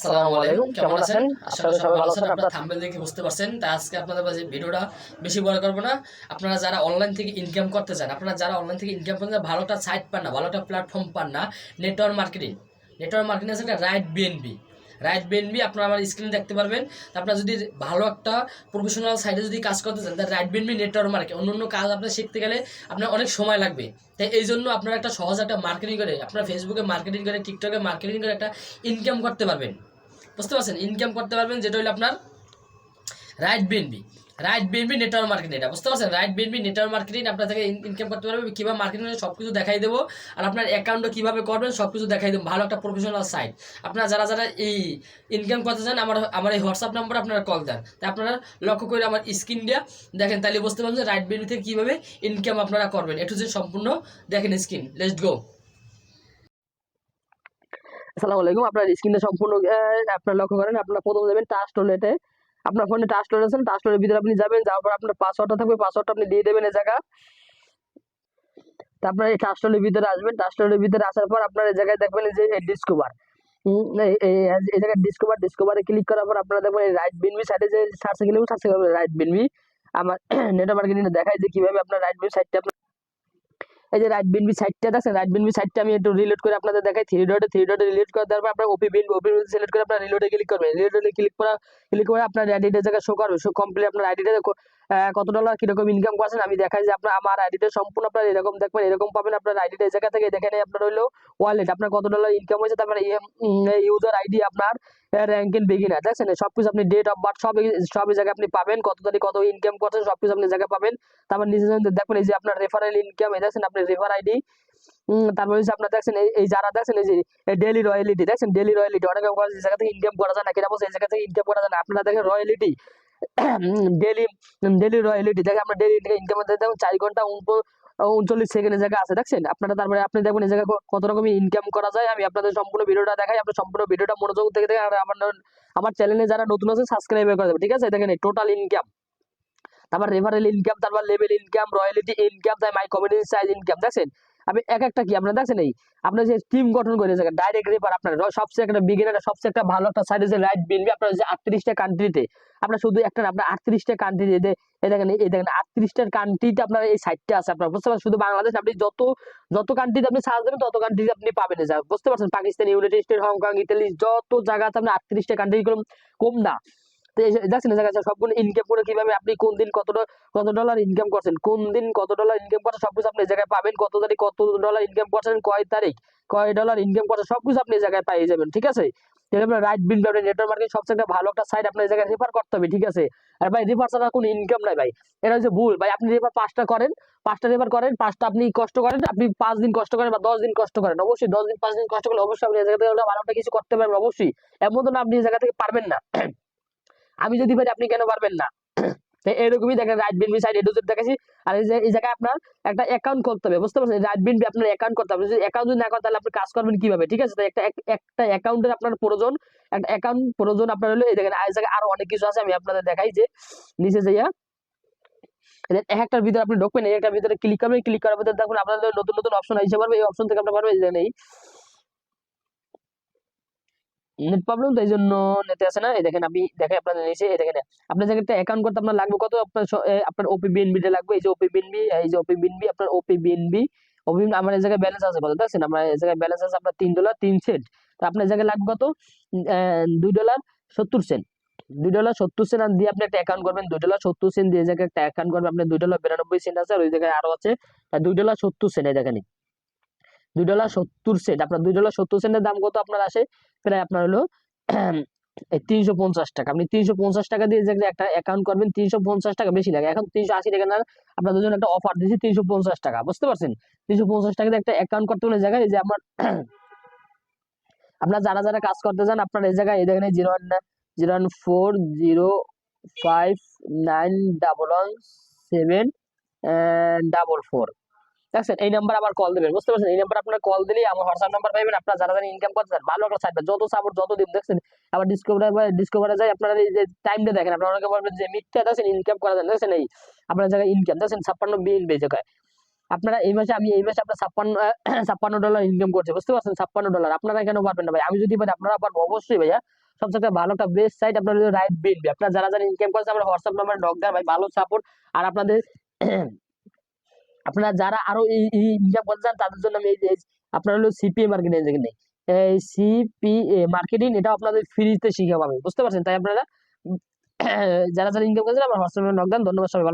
আসসালামু আলাইকুম কেমন আছেন? আশা করি সবাই ভালো আছেন আপনারা থাম্বনেল দেখে বুঝতে পারছেন। তাই আজকে আপনাদের কাছে ভিডিওটা বেশি বড় করব না। আপনারা যারা অনলাইন থেকে ইনকাম করতে চান আপনারা যারা অনলাইন থেকে ইনকাম করতে চান ভালোটা সাইট পান না ভালোটা প্ল্যাটফর্ম পান না নেটওয়ার্ক মার্কেটিং নেটওয়ার্ক মার্কেটিং আছে একটা রাইট বিএনবি রাইট বিএনবি আপনারা আমার স্ক্রিনে দেখতে পারবেন। আপনারা যদি ভালো একটা প্রফেশনাল সাইডে যদি কাজ করতে চান তাহলে রাইট বিএনবি নেটওয়ার্ক মার্কেট অন্য অন্য কাজ আপনার শিখতে গেলে আপনার অনেক সময় লাগবে। তাই এই জন্য আপনারা একটা সহজ একটা মার্কেটিং করে আপনার ফেসবুকে মার্কেটিং করে টিকটকে মার্কেটিং করে একটা ইনকাম করতে পারবেন। বুঝতে পারছেন? ইনকাম করতে পারবেন, যেটা হলো আপনার right BNB right BNB network marketing এটা বুঝতে পারছেন? রাইট বিএনবি নেটওয়ার্ক মার্কেটিং আপনার থেকে ইনকাম করতে পারবেন কীভাবে মার্কেটিং সব কিছু দেখাই দেবো। আর আপনার অ্যাকাউন্টও কীভাবে করবেন সব কিছু দেখাই দেবো। ভালো একটা প্রফেশনাল সাইট আপনারা যারা যারা এই ইনকাম করতে চান, আমার আমার এই হোয়াটসঅ্যাপ নাম্বার আপনারা কল দেন। তাই আপনারা লক্ষ্য করে আমার স্ক্রিন দিয়ে দেখেন, তাহলে বুঝতে পারবেন যে রাইট বিএনবি থেকে কীভাবে ইনকাম আপনারা করবেন। এটু যে সম্পূর্ণ দেখেন স্ক্রিন লেটস গো আসসালামু আলাইকুম। আপনার স্ক্রিনটা সম্পূর্ণ আপনার লক্ষ্য করেন, আপনার প্রথম যাবেন টাচ টোলেটে আপনার ফোনে টাচ টোলেট আছেন টাচ টোলের ভিতরে আপনি যাবেন, যাওয়ার পর আপনার পাসওয়ার্ডটা থাকবে পাসওয়ার্ডটা আপনি দিয়ে দেবেন এই জায়গা। তারপরে এই টাচ টোলের ভিতরে আসবেন। টাচ টোলের ভিতরে আসার পর আপনার এই জায়গায় দেখবেন যে ডিসকভার এই জায়গায় ডিসকভার ডিসকভারে ক্লিক করার পর আপনারা দেখবেন এই রাইট বিনবি সাইডে যে সার্চে গেলে সার্চে রাইট বিনবি আমার নেটওয়ার্ক মার্কেটিং দেখায় যে কীভাবে আপনার রাইট বিনবি সাইটটা এই যে রাইট বিনবি সাইটটা দেখছেন? রাইট বিনবি সাইটটা আমি একটু রিলোড করে আপনাদের দেখাই। থ্রি ডটে থ্রি ডটে রিলোড করে তারপর পর আপনার ওপি বিন ওপি বিন সিলেক্ট করে আপনার রিলোডে ক্লিক করবেন। রিলোডে ক্লিক করা ক্লিক করে আপনার আইডিটা জায়গায় শো করবে। শো কমপ্লিট আপনার আইডিটা কত ডলার কীরকম ইনকাম করছেন আমি দেখাই যে আপনার, আমার আইডিটা সম্পূর্ণ আপনার এরকম দেখবেন, এরকম পাবেন আপনার আইডিটা এই জায়গা থেকে দেখে নেই আপনার হলো ওয়ালেট আপনার কত ডলার ইনকাম হয়েছে, তারপরে ইউজার আইডি আপনার র্যাঙ্ক বিগিনার দেখছেন? সব কিছু আপনি ডেট অফ বার্থ সব সব জায়গায় আপনি পাবেন। কত তারিখ কত ইনকাম করছেন সব কিছু আপনি জায়গায় পাবেন। তারপর নিজে দেখবেন, এই যে আপনার রেফারেল ইনকাম এই দেখছেন আপনি রেফার আইডি তারপর হচ্ছে আপনার, দেখছেন, এই যারা, দেখছেন, এই যে ডেলি রয়্যালিটি দেখছেন? ডেলি রয়্যালিটি অনেক জায়গা থেকে ইনকাম করা যায় না, কিনা বলছে, এই জায়গা থেকে ইনকাম করা যায় না। আপনারা দেখেন রয়্যালিটি ডেলি ডেলি রয়্যালিটি দেখেন আপনার ডেলি ইনকাম দেখুন চার ঘণ্টা উনচল্লিশ সেকেন্ডের জায়গা আছে, দেখছেন? আপনারা তারপরে আপনি দেখবেন এই জায়গায় কত রকমের ইনকাম করা যায়। আমি আপনাদের সম্পূর্ণ ভিডিওটা দেখাই, আপনার সম্পূর্ণ ভিডিওটা মনোযোগ থেকে দেখেন আর আমার আমার চ্যানেলে যারা নতুন আছে সাবস্ক্রাইব করে দেবেন, ঠিক আছে? দেখেন টোটাল ইনকাম তারপর রেফারেল ইনকাম তারপর লেভেল ইনকাম রয়্যালিটি ইনকাম তাই মাই কমিউনিটি সাইজ ইনকাম দেখছেন? আপনি এক একটা কি, আপনার দেখছেন এই? আপনার যে টিম গঠন করে থাকেন ডাইরেক্ট রেফার আপনার সবচেয়ে একটা বিগিনার সবচেয়ে একটা ভালো একটা সাইড যে রাইট বিনবি আপনার যে আটত্রিশটা কান্ট্রিতে আপনার শুধু একটা আপনার আটত্রিশটা কান্ট্রিতে এই দেখেন এই দেখেন আটত্রিশটার কান্ট্রিতে আপনার এই সাইটটা আছে আপনার, বুঝতে পারছেন? শুধু বাংলাদেশ, আপনি যত যত কান্ট্রিতে আপনি সার্চ দেবেন, তত কান্ট্রিতে আপনি পাবেন জায়গা। বুঝতে পারছেন? Pakistan United State Hong Kong Italy যত জায়গা আছে আপনি আটত্রিশটা কান্ট্রি কম না। যে- দেখছেন সবগুলো ইনকাম করে কীভাবে আপনি কোন দিন কত কত ডলার ইনকাম করছেন, কোন দিন কত ডলার ইনকাম করছেন, সবকিছু আপনি এই জায়গায় পাবেন, কত তারিখ কত ডলার ইনকাম করছেন, কয় তারিখ কয় ডলার ইনকাম করছেন, সবকিছু আপনি এই জায়গায় পেয়ে যাবেন, ঠিক আছে? রাইট বিল নেটওয়ার্ক সবচেয়ে ভালো একটা সাইট আপনার জায়গায় রেফার করতে হবে, ঠিক আছে? আর ভাই রেফার ছাড়া কোনো ইনকাম নাই ভাই। এটা হচ্ছে ভুল। ভাই, আপনি রেফার পাঁচটা করেন, পাঁচটা রেফার করেন, পাঁচটা আপনি কষ্ট করেন, আপনি পাঁচ দিন কষ্ট করেন বা দশ দিন কষ্ট করেন, অবশ্যই দশ দিন, পাঁচ দিন কষ্ট করলে অবশ্যই আপনি জায়গা থেকে কিছু করতে পারবেন, অবশ্যই। এমন তো না আপনি এই জায়গা থেকে পারবেন না। আমি যদি পারি আপনি কেন পারবেন না? এরকমই দেখেন রাইট বিনবি সাইড দেখাচ্ছি। আর এই জায়গায় আপনার একটা অ্যাকাউন্ট করতে হবে, বুঝতে পারছেন? রাইট আপনার অ্যাকাউন্ট করতে হবে। যদি অ্যাকাউন্ট না করেন, তাহলে আপনি কাজ করবেন কীভাবে? ঠিক আছে? একটা এক- একটা অ্যাকাউন্টের আপনার প্রয়োজন, একটা অ্যাকাউন্ট প্রয়োজন আপনার হলো, এই দেখেন এই জায়গায় আরও অনেক কিছু আছে, আমি আপনাদের দেখাই যে, নিচে যাইয়া। এক একটার ভিতরে আপনি ঢুকবেন এই একটার ভিতরে ক্লিক করবেন ক্লিক করার ভিতরে দেখুন, আপনাদের নতুন নতুন অপশন আসতে পারবে এই অপশন থেকে আপনার পারবে এই নেট প্রবলেম তো এই জন্য নেটে আসে না? এই দেখেন আপনি, দেখেন আপনাদের নিচে এই দেখেন, আপনার একটা অ্যাকাউন্ট করতে আপনার লাগবে কত? আপনার আপনার ওপি বিএনবি টা লাগবে। এই যে ওপি বিএনবি এই যে ওপি বিএনবি আপনার ওপি বিএনবি ওপি আমার এই জায়গায় ব্যালেন্স আছে কত দেখছেন আমার এই জায়গায় ব্যালেন্স আছে আপনার তিন ডলার তিন সেন্ট তো আপনার জায়গায় লাগবে কত? দুই ডলার সত্তর সেন্ট দুই ডলার সত্তর সেন্ট আর দিয়ে আপনি একটা অ্যাকাউন্ট করবেন, দুই ডলার সত্তর সেন্ট দিয়ে জায়গায় একটা অ্যাকাউন্ট করবেন। আপনি দুই ডলার বিরানব্বই সেন্ট আছে আর ওই জায়গায় আরও আছে। দুই ডলার সত্তর সেন্ট এই দেখেন দুই ডলার সত্তর সেন্ট আপনার দুই ডলার সত্তর সেন্টের দাম কত আপনার আসে? প্রায় আপনার হলো তিনশো পঞ্চাশ টাকা। আপনি তিনশো পঞ্চাশ টাকা দিয়ে যে একটা অ্যাকাউন্ট করবেন, তিনশো পঞ্চাশ টাকা বেশি লাগে। এখন তিনশো আশি টাকা না আপনাদের জন্য একটা অফার দিচ্ছি তিনশো পঞ্চাশ টাকা। বুঝতে পারছেন? তিনশো পঞ্চাশ টাকা দিয়ে একটা অ্যাকাউন্ট করতে হলে জায়গায় যে আমার আপনার যারা যারা কাজ করতে চান, আপনার এই জায়গায়, এই দেখেন zero one zero one four, zero five, nine, double one, seven double four. দেখছেন এই নাম্বার আবার কল দেবেন, বুঝতে পারছেন? এই নাম্বার আপনার কল দিলেই আমার হোয়াটসঅ্যাপ নাম্বার পাবেন আপনার যারা যারা ইনকাম করতে চান, ভালো একটা সাইট যত সাপোর্ট যত দিন, দেখছেন? আবার ডিসকভার ডিসকভারে যায় আপনারা এই যে টাইমটা দেখেন, আপনারা অনেকে বলবেন যে, মিথ্যা দেখছেন ইনকাম করা যায় দেখছেন এই? আপনার জায়গায় ইনকাম দেখছেন? ছাপ্পান্ন বিএনপি জায়গায়। আপনারা এই মাসে, আমি এই মাসে আপনার ছাপ্পান্ন ছাপ্পান্ন ডলার ইনকাম করছে, বুঝতে পারছেন? ছাপ্পান্ন ডলার আপনারা কেন পারবেন না ভাই? আমি যদি পারি, আপনারা পারব অবশ্যই ভাইয়া। সবথেকে ভালো একটা বেস্ট সাইট আপনার রাইট বিনবি আপনারা যারা যারা ইনকাম করছে আমার হোয়াটসঅ্যাপ নাম্বার নক দেন ভাই, ভালো সাপোর্ট আর আপনাদের আপনারা যারা আরও করতে চান, তাদের জন্য আমি আপনার হলো সিপিএ মার্কেটিং যেখানে সিপিএ মার্কেটিং এটা আপনাদের ফ্রিতে শিখাবো আমি, বুঝতে পারছেন? তাই আপনারা যারা যারা ইনকাম করছেন, আমার হোয়াটসঅ্যাপে নক ধন্যবাদ সবাই